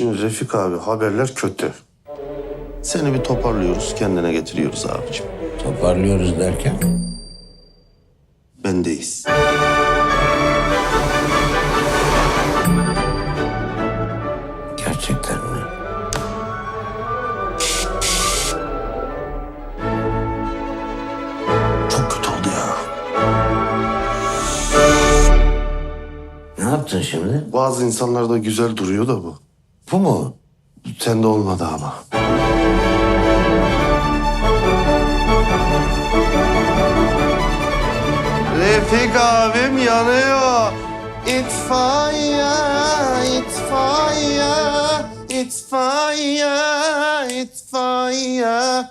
Şimdi Refik abi haberler kötü. Seni bir toparlıyoruz, kendine getiriyoruz abicim. Toparlıyoruz derken? Bendeyiz. Gerçekten mi? Çok kötü oldu ya. Ne yaptın şimdi? Bazı insanlarda güzel duruyor da bu. Bu mu? Sende olmadı ama. Refik abim yanıyor. İtfaiye, itfaiye, itfaiye, itfaiye.